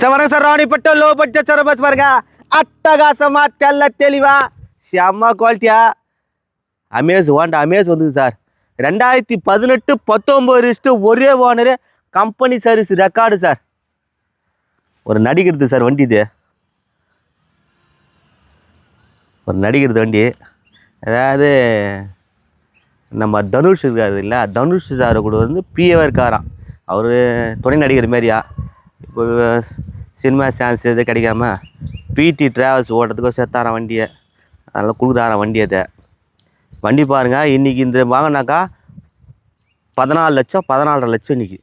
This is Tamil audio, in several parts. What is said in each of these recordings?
சார் வணக்கம் sir Ranipet low budget sir bus பாருங்க. அட்டகாசமா தெல்ல தெளிவா. செம்ம குவாலிட்டியா அமேஸ் ஓண்டா அமேஸ் வந்துது சார் ரெண்டாயிரத்தி பதினெட்டு பத்தொம்பது ரிஸ்ட்டு ஒரே owner company service record sir ஒரு நடிக்கிறது சார் வண்டி இது. ஒரு நடிக்கிறது வண்டி. அதாவது நம்ம தனுஷ் இருக்காரு இல்லை தனுஷ் சார் கூட வந்து பிஏவாக இருக்காராம் அவர் துணை நடிகர் மாரியா. இப்போ சினிமா சான்ஸ் எதுவும் கிடைக்காம பிடி ட்ராவல்ஸ் ஓட்டுறதுக்கும் சேர்த்தாராம் வண்டியை. அதனால் கொடுக்குறாராம் வண்டி அதை. வண்டி பாருங்கள் இன்றைக்கி இந்த வாங்கினாக்கா பதினாலு லட்சம் பதினாலரை லட்சம் இன்றைக்கி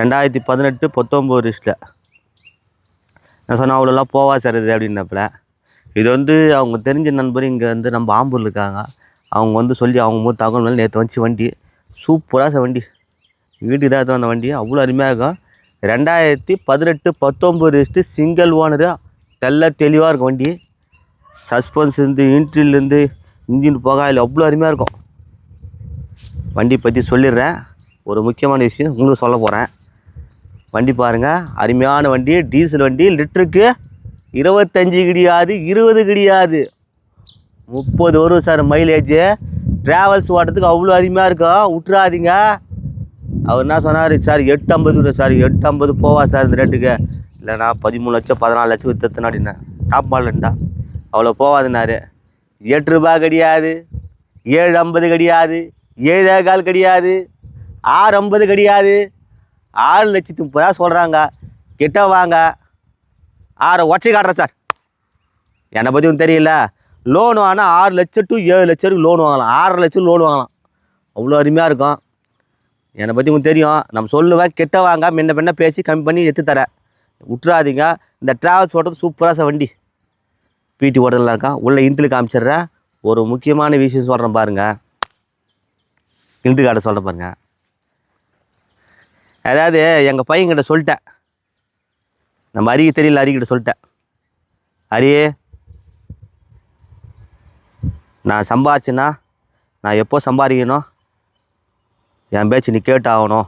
ரெண்டாயிரத்தி பதினெட்டு பத்தொம்போது ரிஸ்ட்டில் நான் சொன்னேன் அவ்வளோலாம் போவா சார் இது அப்படின்னப்பல. இது வந்து அவங்க தெரிஞ்ச நண்பர் இங்கே வந்து நம்ம ஆம்பூரில் இருக்காங்க. அவங்க வந்து சொல்லி அவங்க மூணு தகவல் நேற்று வந்துச்சு வண்டி. சூப்பராக சார் வண்டி. வீட்டுக்கு தான் எடுத்து வந்த வண்டி. அவ்வளோ அருமையாக இருக்கும். ரெண்டாயிரத்தி பதினெட்டு பத்தொம்பது லிஸ்ட்டு சிங்கிள் ஓனரு தெல்ல தெளிவாக இருக்கும் வண்டி. சஸ்பென்ஸ் இருந்து இன்ட்ரிலேருந்து இன்ஜின் இல்லை அவ்வளோ அருமையாக இருக்கும். வண்டி பற்றி சொல்லிடுறேன். ஒரு முக்கியமான விஷயம் உங்களுக்கு சொல்ல போகிறேன் வண்டி பாருங்கள் அருமையான வண்டி. டீசல் வண்டி. லிட்டருக்கு இருபத்தஞ்சி கிடையாது இருபது கிடையாது. முப்பது வரும் சார் மைலேஜு ட்ராவல்ஸ் ஓட்டுறதுக்கு அவ்வளோ அருமையாக இருக்கும். விட்றாதீங்க அவர் என்ன சொன்னார்? சார் எட்டு ஐம்பது சார் எட்டு ஐம்பது போவா சார் இந்த ரேட்டுக்கு. இல்லைண்ணா பதிமூணு லட்சம் பதினாலு லட்சம் வித்துனா அப்படின்னா டாப் மாடல்ண்டா அவ்வளோ போவாதுனாரு எட்டு ரூபாய் கிடையாது ஏழு ஐம்பது கிடையாது ஏழே கால் கிடையாது ஆறு ஐம்பது கிடையாது. ஆறு லட்சத்து முப்பதா சொல்கிறாங்க கிட்ட வாங்க. ஆறு ஒற்றை காட்டுறேன் சார். என்னை பற்றி ஒன்றும் தெரியல. லோன் வாங்கினா ஆறு லட்சம் டு ஏழு லட்சம் லோன் வாங்கலாம். ஆறரை லட்சம் லோன் வாங்கலாம். அவ்வளோ அருமையாக இருக்கும். என்னை பற்றி உங்களுக்கு தெரியும். நம்ம சொல்லுவேன் கெட்ட வாங்க முன்ன பின்ன பேசி கம்மி பண்ணி எடுத்து தரேன் விட்டுறாதீங்க. இந்த ட்ராவல்ஸ் ஓட்டுறது சூப்பராக சார் வண்டி. பிடி ஓட்டலாம் இருக்கான் உள்ளே இன்ட்ரில் காமிச்சிட்றேன் ஒரு முக்கியமான விஷயம் சொல்கிறேன் பாருங்கள் இன்ட்ரி கார்டை சொல்கிறேன் பாருங்கள் அதாவது எங்கள் பையன்கிட்ட சொல்லிட்டேன். நம்ம அருகே தெரியல அருகிட்ட சொல்லிட்டேன். அரியே நான் சம்பாதிச்சேன்னா நான் எப்போ சம்பாதிக்கணும்? என் பேச்சு நீ கேட்டு ஆகணும்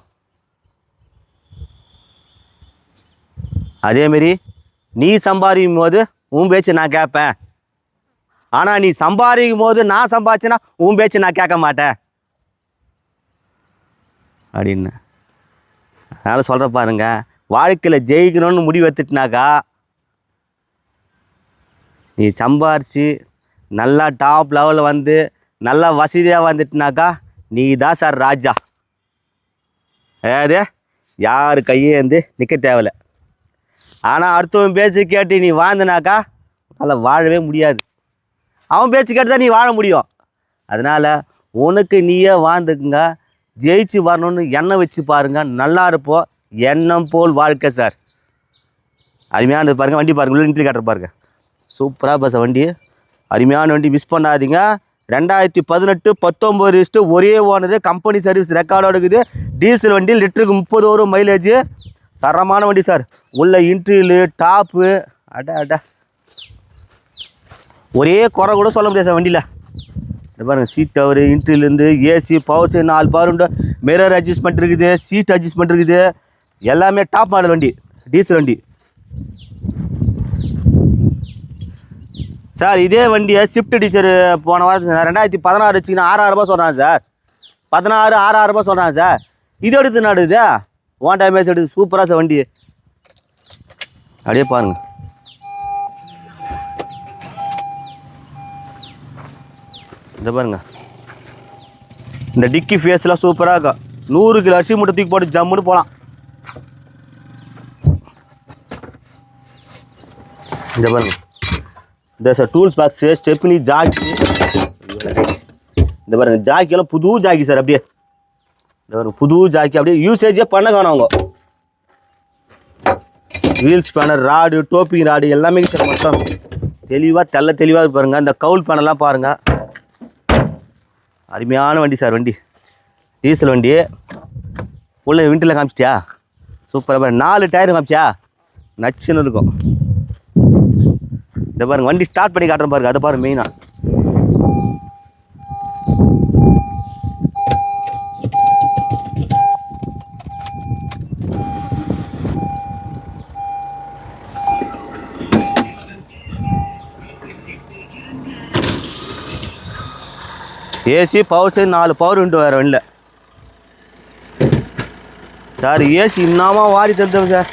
அதேமாரி நீ சம்பாதிக்கும் போது உன் பேச்சு நான் கேட்பேன். ஆனால் நீ சம்பாதிக்கும் போது நான் சம்பாதிச்சேன்னா உன் பேச்சு நான் கேட்க மாட்டேன். அப்படின்னு. அதனால் சொல்கிற பாருங்க வாழ்க்கையில் ஜெயிக்கணும்னு முடிவு எடுத்துட்டுனாக்கா நீ சம்பாரித்து நல்லா டாப் லெவலில் வந்து நல்லா வசதியாக வந்துட்டுனாக்கா நீ தான் சார் ராஜா. அதாவது யார் கையேந்து நிற்க தேவையில்ல. ஆனால் அடுத்தவன் பேச்சு கேட்டு நீ வாழ்ந்தனாக்கா அதில் வாழவே முடியாது. அவன் பேச்சு கேட்டு தான் நீ வாழ முடியும். அதனால் உனக்கு நீயே வாழ்ந்துக்குங்க ஜெயிச்சு வரணும்னு எண்ணம் வச்சு பாருங்க நல்லா இருப்போம் எண்ணம் போல் வாழ்க்கை சார். அருமையானது பாருங்க வண்டி பாருங்கள் உள்ள இன்ட்ரி காட்டுற பாருங்க. சூப்பராக பஸ் வண்டி. அருமையான வண்டி மிஸ் பண்ணாதீங்க. ரெண்டாயிரத்தி பதினெட்டு பத்தொம்பது லிஸ்ட்டு ஒரே ஓனரு கம்பெனி சர்வீஸ் ரெக்கார்டோட இருக்குது. டீசல் வண்டி லிட்டருக்கு முப்பது வரும் மைலேஜ் தரமான வண்டி சார். உள்ள இன்ட்ரிலு டாப்பு அட அட. ஒரே குறை கூட சொல்ல முடியாது சார் வண்டியில். பாருங்கள் சீட் டவரு இன்ட்ரிலேருந்து ஏசி பவர் நாலு பவர் உண்டு. மிரர் அட்ஜஸ்ட்மெண்ட் இருக்குது சீட் அட்ஜஸ்ட்மெண்ட் இருக்குது. எல்லாமே டாப் மாடல் வண்டி டீசல் வண்டி. சார் இதே வண்டியை ஷிஃப்ட் டீச்சர் போன வாரத்தில் ரெண்டாயிரத்தி பதினாறு வச்சுக்கினா ஆறாயிரம் ரூபாய் சொல்கிறாங்க சார். பதினாறு ஆறாயிரம் ரூபாய் சொல்கிறாங்க சார். இது எடுத்து நடுது ஓன் டைம் எடுத்து சூப்பராக சார் வண்டி. அப்படியே பாருங்க. இந்த பாருங்க. இந்த டிக்கி ஃபேஸ்லாம் சூப்பராக இருக்கும் நூறு கிலோ அரிசி மூட்டை தூக்கி போட்டு ஜம்முன்னு போகலாம் இந்த பாருங்க. இந்த sir tools box stepney jack இந்த பாருங்க ஜாக்கி எல்லாம் புது ஜாக்கி சார் அப்படியே. இந்த பாருங்க புது ஜாக்கி அப்படியே யூசேஜே பண்ண காணும் அவங்க. வீல் ஸ்பேனர் ராடு டோப்பிங் ராடு எல்லாமே சார் மொத்தம். தெளிவாக தெள்ள தெளிவாக பாருங்க. இந்த கவுல் பேனெல்லாம் பாருங்கள் அருமையான வண்டி சார் வண்டி. டீசல் வண்டி. உள்ள விண்டில் காமிச்சிட்டியா? சூப்பராக பாரு. நாலு டயர் காமிச்சியா? நச்சுன்னு இருக்கும். இந்த பாருங்கள் வண்டி ஸ்டார்ட் பண்ணி காட்டுறேன் பாருங்கள் அதை பாருங்கள் மெயினாக ஏசி பவர்ஸு நாலு பவர் விண்டோ வேறு இல்லை சார் ஏசி இன்னமா வாரி தருதோம் சார்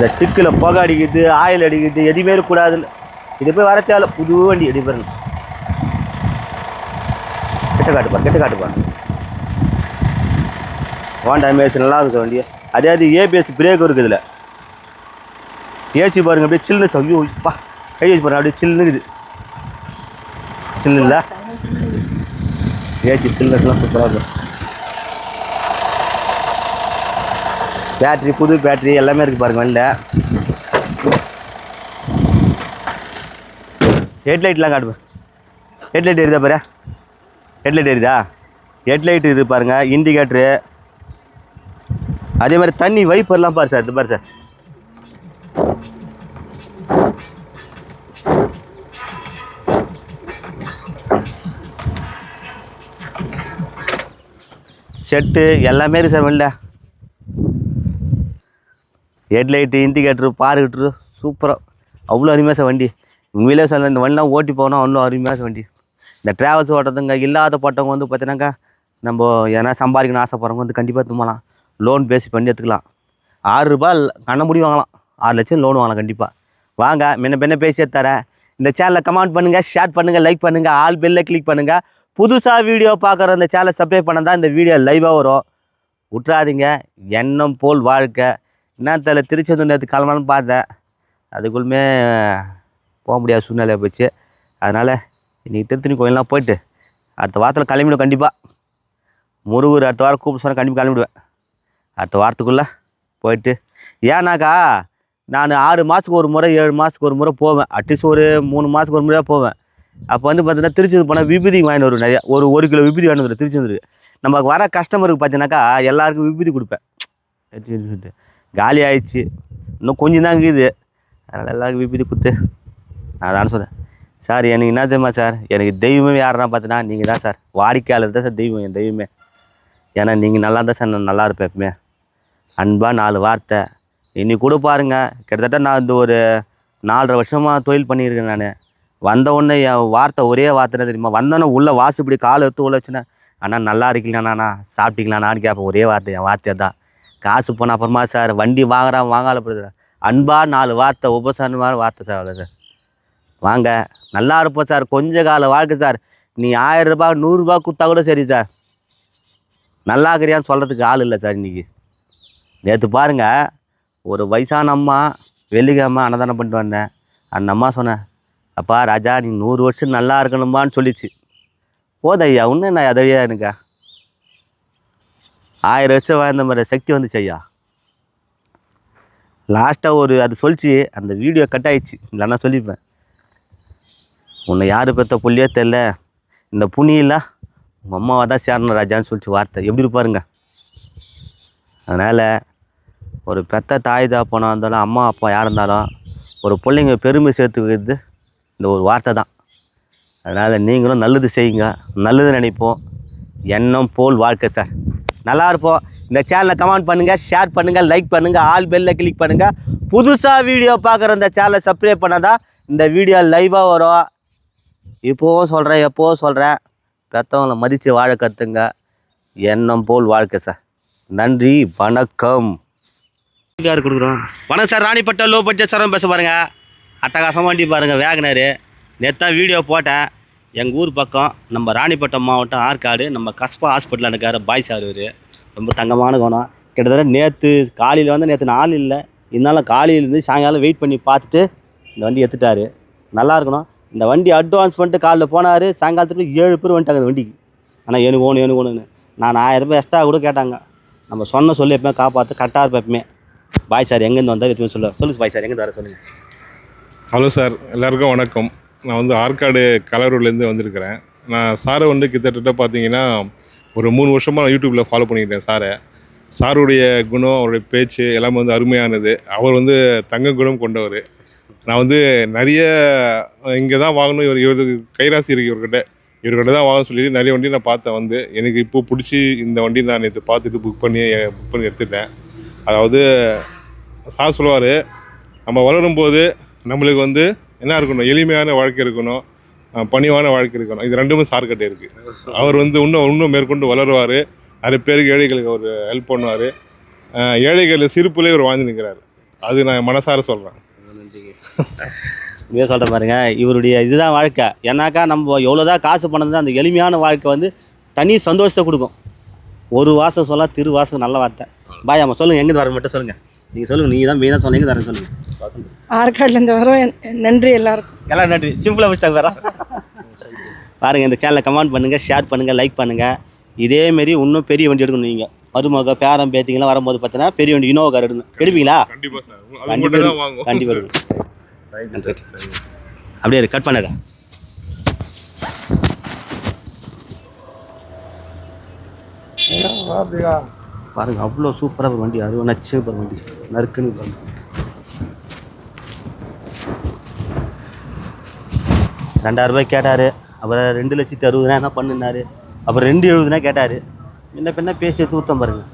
இந்த ஸ்டிக்கில் புகை அடிக்குது ஆயில் அடிக்குது எதுவுமே இருக்கக்கூடாது இது போய் வர தேவை புது வண்டி எடி பாருங்க. கிட்ட காட்டுப்பா கிட்ட காட்டுப்பா ஹோண்டா டேமேஜ் நல்லா இருக்குது வண்டி அதே அது ஏபிஎஸ் பிரேக் இருக்குது இதில். ஏசி பாருங்க அப்படியே சில்லுன்னு ஐயோ பா கை வச்சு பாருங்க அப்படியே சில்லுங்குது இருக்குது. சில்லு இல்லை ஏசி சில்லுலாம் சூப்பராக இருக்கும். பேட்ரி புது பேட்ரி எல்லாமே இருக்குது பாருங்கள் வண்டியில் ஹெட்லைட்லாம் காட்டுப்பா. ஹெட்லைட் எரியுதா பாரு? ஹெட்லைட் எரியுதா? ஹெட்லைட் இது பாருங்கள் இண்டிகேட்ரு அதே மாதிரி தண்ணி வைப்பர்லாம் பாரு சார் இது பாரு சார் செட்டு எல்லாமே இருக்குது சார் வெளில. ஹெட்லைட்டு இண்டிகேட்ரு பாருக்கிட்டு சூப்பராக அவ்வளோ அருமையாக சார் வண்டி. உண்மையிலே சார் இந்த வண்டிலாம் ஓட்டி போனால் அவ்வளோ அருமையாக சார் வண்டி. இந்த ட்ராவல்ஸ் ஓட்டுறதுங்க இல்லாத பட்டவங்க வந்து பார்த்தீங்கன்னாக்கா நம்ம எதனா சம்பாதிக்கணும்னு ஆசைப்படுறவங்க வந்து கண்டிப்பாக தும்பலாம் லோன் பேசி பண்ணி எடுத்துக்கலாம். ஆறு ரூபாய் கண்ண முடி வாங்கலாம். ஆறு லட்சம் லோன் வாங்கலாம் கண்டிப்பாக வாங்க முன்ன பின்ன பேசி தரேன் இந்த சேனலை கமெண்ட் பண்ணுங்கள் ஷேர் பண்ணுங்கள் லைக் பண்ணுங்கள் ஆல் பெல்லில் கிளிக் பண்ணுங்கள் புதுசாக வீடியோ பார்க்குற இந்த சேனலை சப்ஸ்கிரைப் பண்ண தான் இந்த வீடியோ லைவாக வரும். விட்றாதீங்க எண்ணம் போல் வாழ்க்கை. என்ன தெரியல திருச்செந்தூர் நேற்று கிளம்பலான்னு பார்த்தேன். அதுக்குள்ளுமே போக முடியாத சூழ்நிலை போச்சு. அதனால் இன்றைக்கி திருத்தணி கோயிலெலாம் போயிட்டு அடுத்த வாரத்தில் கிளம்பிடுவேன் கண்டிப்பாக முருகர் அடுத்த வாரம் கூப்பிட்டு சொன்னால் கண்டிப்பாக கிளம்பிடுவேன். அடுத்த வாரத்துக்குள்ளே போயிட்டு ஏன்னாக்கா நான் ஆறு மாதத்துக்கு ஒரு முறை ஏழு மாதத்துக்கு ஒரு முறை போவேன். அட்லீஸ்ட் ஒரு மூணு மாதத்துக்கு ஒரு முறையாக போவேன். அப்போ வந்து பார்த்தீங்கன்னா திருச்செந்தூர் போனால் விபூதி வாங்கிட்டு வரும் நிறையா. ஒரு ஒரு கிலோ விபூதி வாங்கிட்டு வரும் திருச்செந்தூருக்கு. நமக்கு வர கஸ்டமருக்கு பார்த்தீங்கன்னாக்கா எல்லாருக்கும் விபூதி கொடுப்பேன். சொல்லிட்டு காலி ஆயிடுச்சு. இன்னும் கொஞ்சம் தான் இருக்குது. அதனால் எல்லாருக்கும் விபூதி குத்து நான் தான் சொன்னேன் சார் எனக்கு என்ன தெரியுமா சார்? எனக்கு தெய்வமே யாருன்னா பார்த்தீங்கன்னா நீங்கள் தான் சார். வாடிக்கையாளர் தான் சார் தெய்வம் என் தெய்வமே. ஏன்னா நீங்கள் நல்லா தான் சார் நான் நல்லா இருப்பேன் எப்பவுமே. அன்பாக நாலு வார்த்தை. இன்னைக்கு கூட பாருங்க கிட்டத்தட்ட நான் இந்த ஒரு நாலரை வருஷமாக தொழில் பண்ணியிருக்கேன் நான். வந்த உடனே என் வார்த்தை ஒரே வார்த்தை தெரியுமா? வந்தோடனே உள்ளே வாசு இப்படி காலை எடுத்து உள்ள வச்சுனேன். அண்ணா நல்லா இருக்கீங்களாண்ணா சாப்பிட்டீங்களாண்ணான்னு கேட்பேன். ஒரே வார்த்தை என் வார்த்தை தான். காசு போன அப்புறமா சார் வண்டி வாங்குறான் வாங்கால போடுது அன்பாக நாலு வார்த்தை உபசரணமான வார்த்தை சார் அவ்வளோ சார் வாங்க நல்லா இருப்போம் சார் கொஞ்ச கால வாழ்க்கை சார். நீ ஆயிரம் ரூபா நூறுரூபா கொடுத்தா கூட சரி சார். நல்லா இருக்கிறியான்னு சொல்கிறதுக்கு ஆள் இல்லை சார் இன்றைக்கி நேற்று பாருங்க ஒரு வயசான அம்மா வெள்ளிக்கிழமை அன்னதானம் பண்ணிட்டு வந்தேன். அந்த அம்மா சொன்னேன் அப்பா ராஜா நீ நூறு வருஷம் நல்லா இருக்கணுமான்னு சொல்லிச்சு. போதையா ஒன்று நான் அதை எனக்கு. ஆயிரம் வருஷம் வாழ்ந்த மாதிரி சக்தி வந்துச்சு ஐயா. லாஸ்ட்டாக ஒரு அது சொல்லிச்சு அந்த வீடியோ கட் ஆயிடுச்சு. இல்லைன்னா சொல்லிப்பேன். உன்னை யார் பெற்ற புள்ளியோ தெரில இந்த புனியில் உங்கள் அம்மாவை தான் சேரணும் ராஜான்னு சொல்லிச்சு வார்த்தை. எப்படி இருப்பாருங்க அதனால் ஒரு பெத்த தாய் தாப்பனாக இருந்தாலும் அம்மா அப்பா யார் இருந்தாலும் ஒரு பிள்ளைங்க பெருமை சேர்த்துக்கிறது இந்த ஒரு வார்த்தை தான். அதனால் நீங்களும் நல்லது செய்யுங்க. நல்லது நினைப்போம். எண்ணம் போல் வாழ்க்கை சார். நல்லா இருப்போம் இந்த சேனலை கமெண்ட் பண்ணுங்கள் ஷேர் பண்ணுங்கள் லைக் பண்ணுங்கள் ஆல் பெல்லில் கிளிக் பண்ணுங்கள் புதுசாக வீடியோ பார்க்குற இந்த சேனலை சப்ஸ்கிரைப் பண்ணாதான் இந்த வீடியோ லைவாக வரும். இப்போவும் சொல்கிறேன் எப்போவும் சொல்கிறேன் பெற்றவங்கள மதித்து வாழ கற்றுங்க எண்ணம் போல் வாழ்க்கை சார் நன்றி வணக்கம். யார் கொடுக்குறோம்? வணக்கம் சார் ராணிப்பட்ட லோ பட்ஜெட் சாரம் பேச பாருங்கள் அட்டகாசம் வண்டி பாருங்கள் வேகனரு. நேற்று வீடியோ போட்டேன். எங்கள் ஊர் பக்கம் நம்ம ராணிப்பட்டம் மாவட்டம் ஆற்காடு நம்ம கஸ்பா ஹாஸ்பிட்டலில் இருக்கார் பாய் சார் இவர். ரொம்ப தங்கமான குணம். கிட்டத்தட்ட நேற்று காலையில் வந்து நேற்று நாள் இல்லை இருந்தாலும் காலையிலேருந்து சாயங்காலம் வெயிட் பண்ணி பார்த்துட்டு இந்த வண்டி எடுத்துட்டாரு. நல்லா இருக்கணும். இந்த வண்டி அட்வான்ஸ் பண்ணிட்டு காலைல போனார் சாயங்காலத்துக்கு ஏழு பேர் வந்துட்டாங்க அந்த வண்டிக்கு. ஆனால் எனக்கு ஒன்று எனக்கு ஒன்றுன்னு நான் ஆயிரம் ரூபாய் எக்ஸ்ட்ரா கூட கேட்டாங்க. நம்ம சொன்ன சொல்லி எப்பவுமே காப்பாற்று கரெக்டாக இருப்பேன் எப்பவுமே. பாய் சார் எங்கேருந்து வந்தார் எதுவுமே சொல்ல சொல்லு பாய் சார் எங்கேருந்து வர சொல்லுங்கள் ஹலோ சார் எல்லாருக்கும் வணக்கம். நான் வந்து ஆற்காடு கலரூர்லேருந்து வந்திருக்கிறேன். நான் சாரை வந்து கிட்டத்தட்ட பார்த்தீங்கன்னா ஒரு மூணு வருஷமாக நான் யூடியூப்பில் ஃபாலோ பண்ணிக்கிட்டேன் சாரை. சாருடைய குணம் அவருடைய பேச்சு எல்லாமே வந்து அருமையானது. அவர் வந்து தங்க குணம் கொண்டவர். நான் வந்து நிறைய இங்கே தான் வாங்கணும் இவர் இவருக்கு கைராசி இருக்கு இவர்கிட்ட. இவர்கிட்ட தான் வாங்கணும்னு சொல்லிட்டு நிறைய வண்டி நான் பார்த்தேன் வந்து. எனக்கு இப்போ பிடிச்சி இந்த வண்டி நான் நேற்று பார்த்துட்டு புக் பண்ணி புக் பண்ணி எடுத்துட்டேன். அதாவது சார் சொல்லுவார் நம்ம வளரும்போது நம்மளுக்கு வந்து என்ன இருக்கணும்? எளிமையான வாழ்க்கை இருக்கணும். பணிவான வாழ்க்கை இருக்கணும். இது ரெண்டுமே சார்கிட்ட இருக்குது அவர் வந்து இன்னும் இன்னும் மேற்கொண்டு வளருவார். நிறைய பேருக்கு ஏழைகளுக்கு அவர் ஹெல்ப் பண்ணுவார். ஏழைகள் சிரிப்புலேயே இவர் வாழ்ந்து நிற்கிறார். அது நான் மனசார சொல்கிறேன் இங்கே சொல்கிறேன் பாருங்க இவருடைய இதுதான் வாழ்க்கை. ஏன்னாக்கா நம்ம எவ்வளோதான் காசு பண்ணது அந்த எளிமையான வாழ்க்கை வந்து தனி சந்தோஷத்தை கொடுக்கும். ஒரு வாசம் சொல்ல திரு வாசம் நல்ல வார்த்தை. பாய் அம்மா சொல்லுங்கள் எங்கே வர மட்டும் சொல்லுங்கள் நீங்கள் சொல்லுங்கள் நீங்கள் தான் மெயினாக சொன்னீங்க தரேன் சொல்லுங்கள் ஆற்காட்லேருந்து வரோம் நன்றி எல்லாருக்கும். எல்லாம் நன்றி. சிம்பிளாக முடிச்சிட்டாங்க வேற. பாருங்கள் இந்த சேனலை கமெண்ட் பண்ணுங்கள் ஷேர் பண்ணுங்கள் லைக் பண்ணுங்கள் இதேமாரி இன்னும் பெரிய வண்டி எடுக்கணும் நீங்கள் மருமக பேரம் பேத்திங்கெல்லாம் வரும்போது பார்த்தீங்கன்னா பெரிய வண்டி இனோவா கார் எடுக்கணும். எடுப்பீங்களா? கண்டிப்பாக சார். அது கண்டிப்பாக கண்டிப்பாக எடுங்க. நன்றி. அப்படியே பாருங்கள் பாருங்க அவ்வளோ சூப்பராக ஒரு வண்டி அது நச்சு ஒரு வண்டி. நறுக்குன்னு பாருங்க. ரெண்டாயிரம் ரூபாய் கேட்டார். அப்புறம் ரெண்டு லட்சத்தி அறுபதுனா என்ன பண்ணுனாரு? அப்புறம் ரெண்டு எழுபதுனா கேட்டார். என்ன பின்ன பேசி தூத்தம் பாருங்கள்